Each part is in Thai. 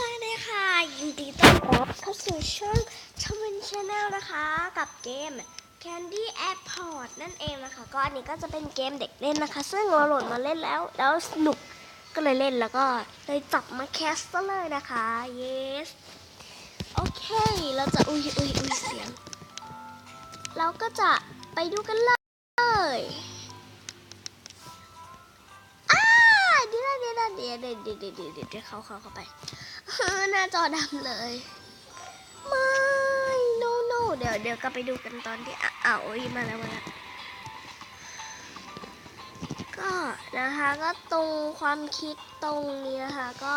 วัสดีค่ะ ยินดีต้อนรับเข้าสู่ช่องชมวินชาแนลนะคะ กับเกม Candy Airport นั่นเองนะคะ ก็อันนี้ก็จะเป็นเกมเด็กเล่นนะคะ ซึ่งเราโหลดมาเล่นแล้ว แล้วสนุกก็เลยเล่นแล้วก็เลยจับมาแคสต์เลยนะคะ yes โอเค เราจะอุ้ยอุ้ยอุ้ยเสียง เราก็จะไปดูกันเลยอ๋อเดี๋ยวเดี๋ยวเดี๋ยวเดี๋ยวเดี๋ยวเดี๋ยวเขาเขาเข้าไป หน้าจอดำเลย ไม่ no no เดี๋ยวเดี๋ยวก็ไปดูกันตอนที่อะอ้าวโอ้ยมาแล้วมาแล้วก็นะคะก็ตรงความคิดตรงนี้นะคะ ก็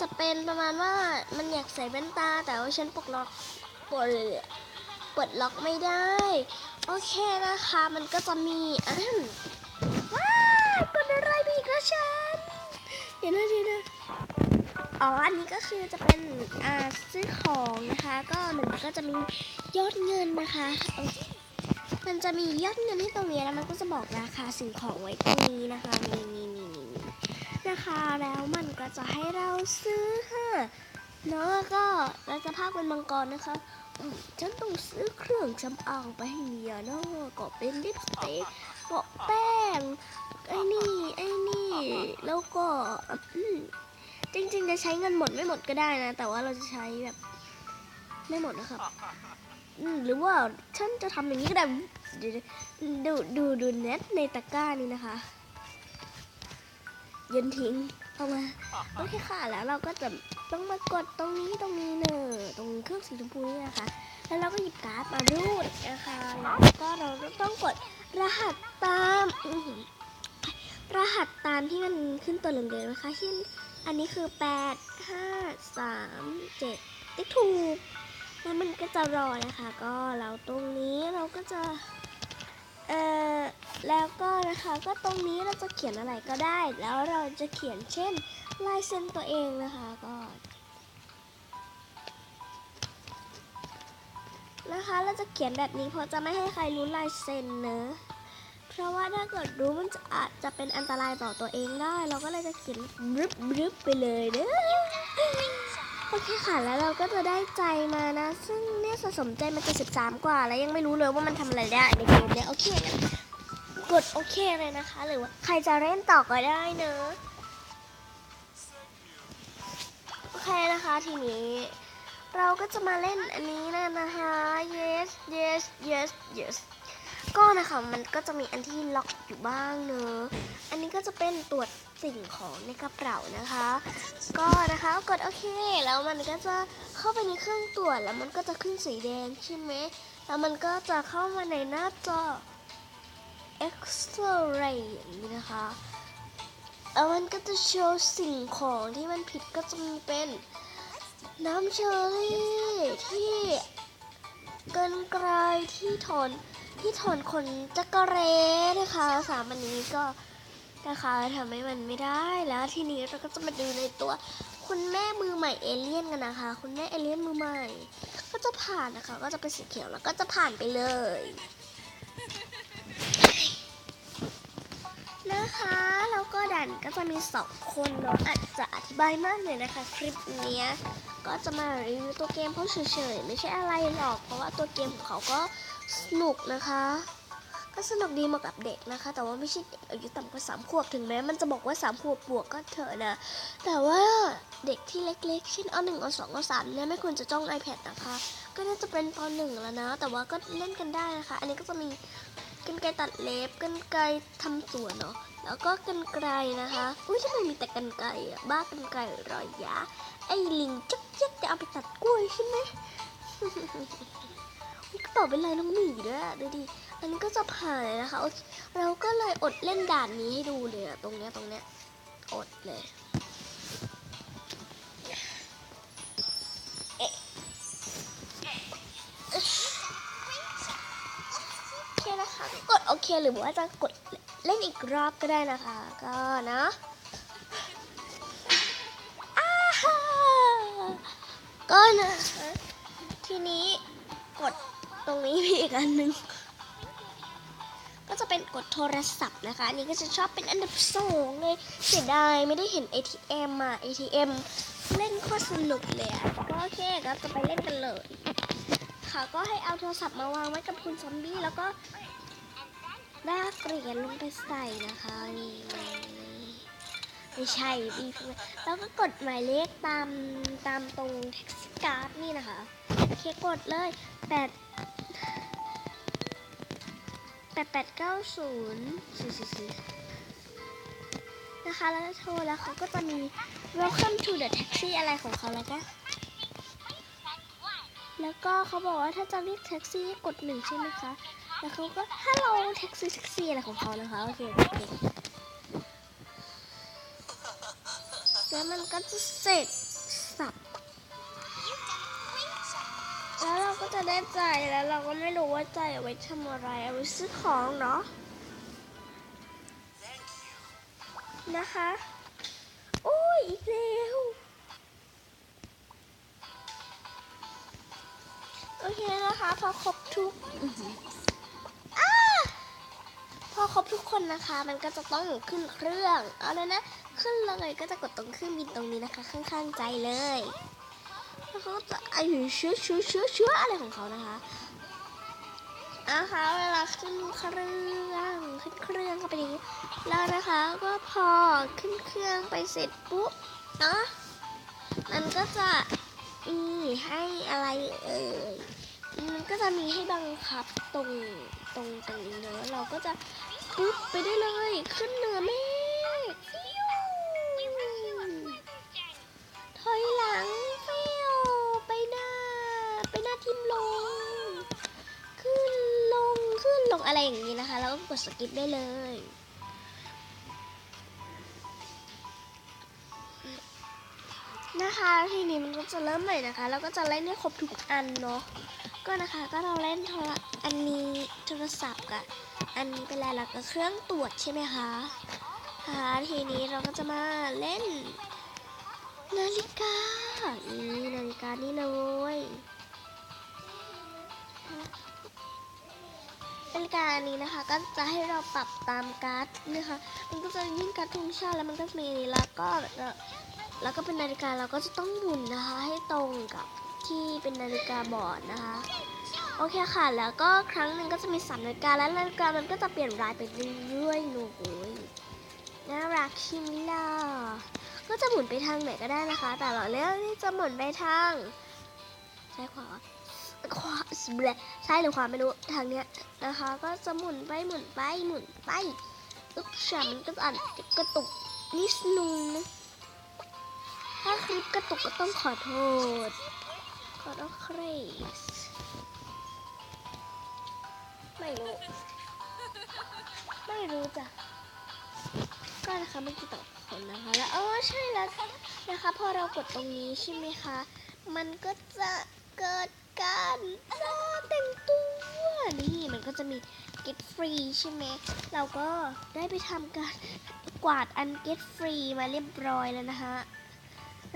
จะเป็นประมาณว่ามันอยากใส่แว่นตา แต่ว่าฉันปลดล็อกปลดปลดล็อกไม่ได้ โอเคนะคะ มันก็จะมีอะว้ายกดอะไรมีกระชันเดี๋ยวนะเดี๋ยวนะ อ๋อ อันนี้ก็คือจะเป็นอ่าซื้อของนะคะ ก็มันก็จะมียอดเงินนะคะ มันจะมียอดเงินที่ตรงนี้แล้วมันก็จะบอกราคาสิ่งของไว้ตรงนี้นะคะนี่นี่นี่นี่นะคะแล้วมันก็จะให้เราซื้อค่ะเนาะแล้วก็เราจะพากเป็นมังกรนะคะอืมฉันต้องซื้อเครื่องสำอางไปให้เมียเนาะก็เป็นลิปสติกเกาะแป้งไอ้นี่ไอ้นี่ แล้วก็ จริง ๆ จะใช้เงินหมดไม่หมดก็ได้นะ แต่ว่าเราจะใช้แบบ ไม่หมดนะครับหรือว่าฉันจะทำอย่างนี้ก็ได้ดูดูดูเน็ตในตะกร้านี่นะคะโยนทิ้งเอามาโอเคค่ะแล้วเราก็จะต้องมากดตรงนี้ตรงนี้เนอะตรงเครื่องสีชมพูนี่นะคะ แล้วเราก็หยิบการ์ดมารูดนะคะแล้วก็เราต้องกดรหัสตามรหัสตามที่มันขึ้นตัวเหลืองๆนะคะเช่น อันนี้คือ8 5 3 7ติ๊กถูก แล้วมันก็จะรอนะคะ ก็เราตรงนี้เราก็จะ เอ่อ แล้วก็นะคะก็ตรงนี้เราจะเขียนอะไรก็ได้ แล้วเราจะเขียนเช่นลายเซ็นตัวเองนะคะก็นะคะเราจะเขียนแบบนี้เพราะจะไม่ให้ใครรู้ลายเซ็นเนอะ เพราะว่าถ้าเกิดรู้มันจะอาจจะเป็นอันตรายต่อตัวเองได้ เราก็เลยจะเขียนรึบรึบไปเลยเนอะโอเคค่ะแล้วเราก็จะได้ใจมานะ ซึ่งเนี่ยสะสมใจมันจะ13 กว่า แล้วยังไม่รู้เลยว่ามันทำอะไรได้ในเกมเนี้ยโอเคกดโอเคเลยนะคะ หรือว่าใครจะเล่นต่อก็ได้เนอะโอเคนะคะทีนี้เราก็จะมาเล่นอันนี้นะนะคะ yes yes yes yes ก็นะคะมันก็จะมีอันที่ล็อกอยู่บ้างเนอะอันนี้ก็จะเป็นตรวจสิ่งของในกระเป๋านะคะ ก็นะคะกดโอเคแล้วมันก็จะเข้าไปในเครื่องตรวจแล้วมันก็จะขึ้นสีแดงใช่ไหมแล้วมันก็จะเข้ามาในหน้าจอ X-ray อย่างนี้นะคะแล้วมันก็จะโชว์สิ่งของที่มันผิดก็จะมีเป็นน้ำเชอรี่ที่เกินไกลที่ถอน ที่ถอนขนจักรเรนะคะสามอันนี้ก็นะคะทำให้มันไม่ได้แล้วทีนี้เราก็จะมาดูในตัว คุณแม่มือใหม่เอเลี่ยนกันนะคะ คุณแม่เอเลี่ยนมือใหม่ ก็จะผ่านนะคะ ก็จะเป็นสีเขียวแล้วก็จะผ่านไปเลยนะคะแล้วก็ดันก็จะมีสองคนเนาะอาจจะอธิบายมากเลยนะคะ คลิปนี้ ก็จะมารีวิวตัวเกมเขาเฉยๆไม่ใช่อะไรหรอก เพราะว่าตัวเกมของเขาก็สนุกนะคะ ก็สนุกดีเหมาะกับเด็กนะคะ แต่ว่าไม่ใช่เด็กอายุต่ำกว่าสามขวบถึงแม้มันจะบอกว่าสามขวบบวกก็เถอะนะแต่ว่าเด็กที่เล็กๆเช่นอาหนึ่งอาสองเอสามเนี่ยไม่ควรจะจ้อง iPad นะคะ ก็น่าจะเป็นตอนหนึ่งแล้วนะ แต่ว่าก็เล่นกันได้นะคะ อันนี้ก็จะมี กันไกตัดเล็บกันไกรทำสวนเนาะแล้วก็กันไกนะคะ อุ้ยทำไมมีแต่กันไกรอะบ้ากันไกรรอยยาไอ้ลิงจักจักจะเอาไปตัดกล้วยใช่ไหมกระเป๋าเป็นลายน้องหมีด้วยดูดิอันนี้ก็จะผ่านเลยนะคะเคเราก็เลยอดเล่นด่านนี้ให้ดูเลยอะตรงเนี้ยตรงเนี้ยอดเลย อเคหรือว่าจะกดเล่นอีกรอบก็ได้นะคะ ก็นะอาฮก็นะคะทีนี้กดตรงนี้มีอีกอันหนึ่งก็จะเป็นกดโทรศัพท์นะคะอันนี้ก็จะชอบเป็นอันดับสองเลยเสียดายไม่ได้เห็น ATM อะ ATM เล่นโคตรสนุกเลยอะก็โอเคก็จะไปเล่นกันเลย ค่ะก็ให้เอาโทรศัพท์มาวางไว้กับคุณซอมบี้แล้วก็ ลากเหรียญลงไปใส่นะคะนี่ไม่ใช่บีแล้วก็กดหมายเลขตามตามตรงแท็กซี่การ์ดนี่นะคะโอเคกดเลยแปดแปดแปดเก้าศูนย์สี่สี่สี่นะคะแล้วโทรแล้วเขาก็จะมี welcome to the taxi อะไรของเขาแล้วก็แล้วก็เขาบอกว่าถ้าจะเรียกแท็กซี่กดหนึ่งใช่ไหมคะ แล้วเขาก็ฮัลโหลแท็กซี่แท็กซี่อะไรของเขานะคะโอเคโอเคแล้วมันก็จะเสร็จสับแล้วเราก็จะได้ใจแล้วเราก็ไม่รู้ว่าใจเอาไว้ทำอะไรเอาไว้ซื้อของเนาะนะคะโอ้ยอีกแล้วโอเคนะคะพอครบทุก อครบทุกคนนะคะ มันก็จะต้องขึ้นเครื่องเอาเลยนะ ขึ้นเลยก็จะกดตรงเครื่องบินตรงนี้นะคะ ข้างๆใจเลยแล้วเขาก็จะอายุเชื้อเชื้อเชื้อเชื้ออะไรของเขานะคะนะคะเวลาขึ้นเครื่องขึ้นเครื่องก็เป็นอย่างนี้แล้วนะคะก็พอขึ้นเครื่องไปเสร็จปุ๊บเนาะมันก็จะมีให้อะไรเอ่ยมันก็จะมีให้บังคับตรงตรงตรงนี้เนอะเราก็จะ ปุ๊บไปได้เลย ขึ้นเหนือเมฆฟิวถอยหลังฟิวไปหน้า ไปหน้าทิมลง ขึ้นลงขึ้นลงอะไรอย่างนี้นะคะ แล้วก็กดสกิปได้เลยนะคะทีนี้มันก็จะเริ่มใหม่นะคะ แล้วก็จะเล่นให้ครบทุกอันเนาะก็นะคะก็เราเล่นโทรอันนี้โทรศัพท์กับ อันนี้เป็นอะไรแล้วก็เครื่องตรวจใช่ไหมคะค่ะทีนี้เราก็จะมาเล่น นาฬิกานี่นาฬิกานี่เลยนาฬิกาอันนี้นะคะก็จะให้เราปรับตามการ์ดนะคะ มันก็จะยิ่งการ์ดธงชาติแล้วมันก็จะมีนี้แล้วก็แล้วก็เป็นนาฬิกาเราก็จะต้องหมุนนะคะ ให้ตรงกับที่เป็นนาฬิกาบอร์ดนะคะ อเคค่ะ แล้วก็ครั้งหนึ่งก็จะมีสามนาฬิกาและนาฬิกามันก็จะเปลี่ยนรายไปเรื่อยๆหนูโอ้ยน่ารักชิมล่ะก็จะหมุนไปทางไหนก็ได้นะคะ แต่เราเลือกที่จะหมุนไปทางซ้ายขวาขวาใช่หรือขวาไม่รู้ทางเนี้ยนะคะ ก็จะหมุนไปหมุนไปหมุนไปอึ๊บฉันก็อ่านกระตุกนิดนึงนะถ้าคลิปกระตุกก็ต้องขอโทษขอโทษคริส ไม่รู้ ไม่รู้จ้ะก็นะคะเมื่อกี้ตอบคนนะคะ แล้วอ๋อใช่แล้วนะคะ พอเรากดตรงนี้ใช่ไหมคะ มันก็จะเกิดการจ้าแต่งตัวนี่มันก็จะมี get free ใช่ไหมเราก็ได้ไปทำการกวาดอัน get free มาเรียบร้อยแล้วนะคะ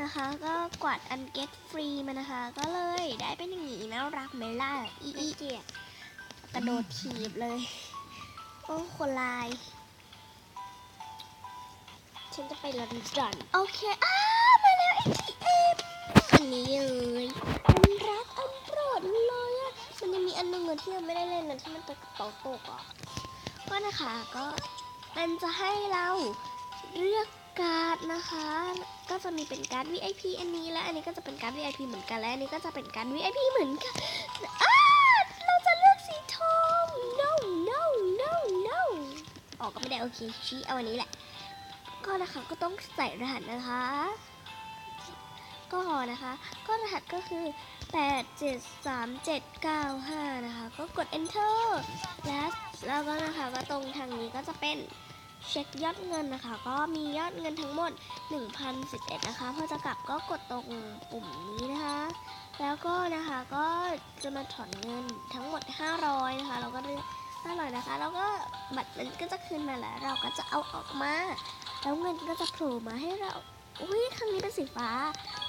นะคะ ก็กวาดอัน get free มานะคะ ก็เลยได้เป็นอย่างนี้น่ารักไหมล่ะอีอีเกีย ระโดดถีบเลย โอ้คนลาย ฉันจะไปลอนดอนโอเค อ้ามาแล้ว ATM อันนี้เลยอันรักอันโปรดเลยอะ มันจะมีอันหนึงที่ยังไม่ได้เล่นนะที่มันเป็นกระเป๋าตกอะก็นะคะก็มันจะให้เราเลือกการ์ดนะคะ ก็จะมีเป็นการ์ด VIP อันนี้และอันนี้ก็จะเป็นการ์ด VIP เหมือนกันและอันนี้ก็จะเป็นการ์ด VIP เหมือนกัน ออกก็ไม่ได้โอเคชี้เอาอันนี้แหละ ก็นะคะก็ต้องใส่รหัสนะคะ ก็นะคะ ก็รหัสก็คือ 8 7 3 7 9 5 นะคะ ก็กด enter และแล้วก็นะคะก็ตรงทางนี้ก็จะเป็นเช็คยอดเงินนะคะ ก็มียอดเงินทั้งหมด 1,011 นะคะพอจะกลับก็กดตรงปุ่มนี้นะคะ แล้วก็นะคะก็จะมาถอนเงินทั้งหมด 500 นะคะ เราก็เลือก 500นะคะ แล้วก็บัตรมันก็จะคืนมาแล้ว เราก็จะเอาออกมา แล้วเงินก็จะโผล่มาให้เราอุ้ยครั้งนี้เป็นสีฟ้า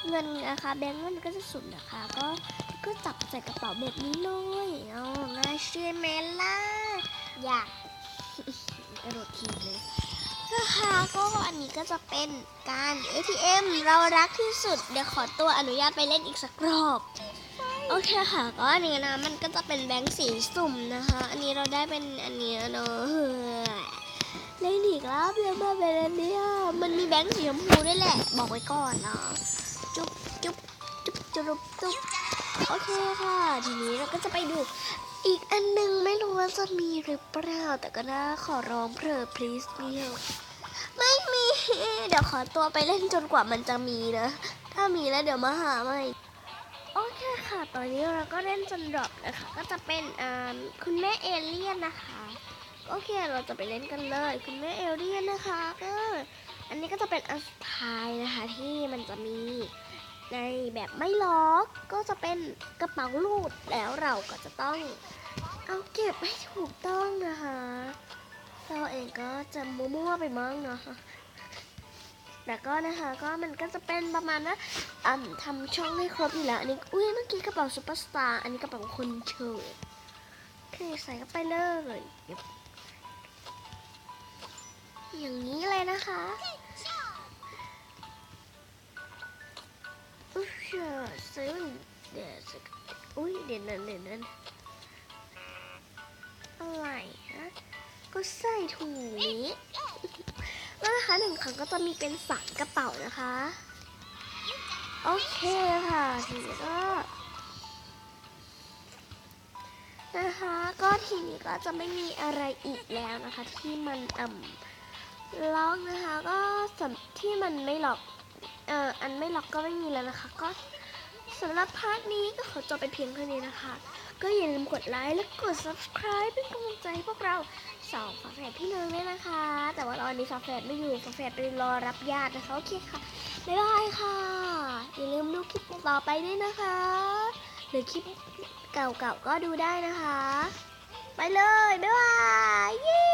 เงินนะคะแบงก์มันก็จะสุดนะคะ ก็ก็จับใส่กระเป๋าแบบนี้เลยอ๋อง่ายใช่ไหมล่ะอยากระโดดทีเลยนะคะก็อันนี้ก็จะเป็นการ ATM เรารักที่สุด เดี๋ยวขอตัวอนุญาตไปเล่นอีกสักรอบ โอเคค่ะก็อันนี้นะมันก็จะเป็นแบงค์สีสุ่มนะคะ อันนี้เราได้เป็นอันนี้เนอะเล่นอีกรอบแล้วมาเป็นอันเนี้ยมันมีแบงค์สีชมพูด้วยแหละ บอกไว้ก่อนเนาะจุ๊บจุ๊บจุ๊บจุ๊บจุ๊บโอเคค่ะ ทีนี้เราก็จะไปดูอีกอันหนึงไม่รู้ว่าจะมีหรือเปล่าแต่ก็น่าขอร้องเพอ please เดียวไม่มี เดี๋ยวขอตัวไปเล่นจนกว่ามันจะมีนะ ถ้ามีแล้วเดี๋ยวมาหาใหม่ โอเคค่ะ ตอนนี้เราก็เล่นจนดรอปนะคะ ก็จะเป็นคุณแม่เอเลี่ยนนะคะ โอเค เราจะไปเล่นกันเลย คุณแม่เอเลี่ยนนะคะก็อันนี้ก็จะเป็นอันสุดท้ายนะคะที่มันจะมีในแบบไม่ล็อกก็จะเป็นกระเป๋าลูดแล้วเราก็จะต้องเอาเก็บให้ถูกต้องนะคะ เราเองก็จะมั่วๆไปมั้งเนาะ แต่ก็นะคะก็มันก็จะเป็นประมาณว่าอ่าทำช่องให้ครบอยู่แล้วอันนี้อุ้ยเมื่อกี้กระเป๋าซุปเปอร์สตาร์อันนี้กระเป๋าคนเชิญโอเคใส่เข้าไปเลยอย่างนี้เลยนะคะอุ้ยเชื่อซื้อเดี๋ยวอุ้ยเดี๋ยวนั้นเดี๋ยวนั้นอะไรฮะก็ใส่ถุงนี้ แล้วนะคะหนึ่งครั้งก็จะมีเป็นสามกระเป๋านะคะ โอเคค่ะทีนี้ก็นะคะก็ทีนี้ก็จะไม่มีอะไรอีกแล้วนะคะ ที่มันอ่ำล็อกนะคะ ก็สำที่มันไม่ล็อกเอ่ออันไม่ล็อกก็ไม่มีแล้วนะคะ ก็สำหรับพาร์ทนี้ก็ขอจบไปเพียงเท่านี้นะคะ ก็อย่าลืมกดไลค์และกด subscribe เป็นกำลังใจให้พวกเรา สองฝาแฝดพี่น้องด้วยนะคะ แต่ว่าตอนนี้ฝาแฝดไม่อยู่ฝาแฝดไปรอรับญาตินะคะโอเคค่ะบ๊ายบายค่ะ อย่าลืมดูคลิปต่อไปด้วยนะคะ หรือคลิปเก่าๆก็ดูได้นะคะ ไปเลยบ๊ายบาย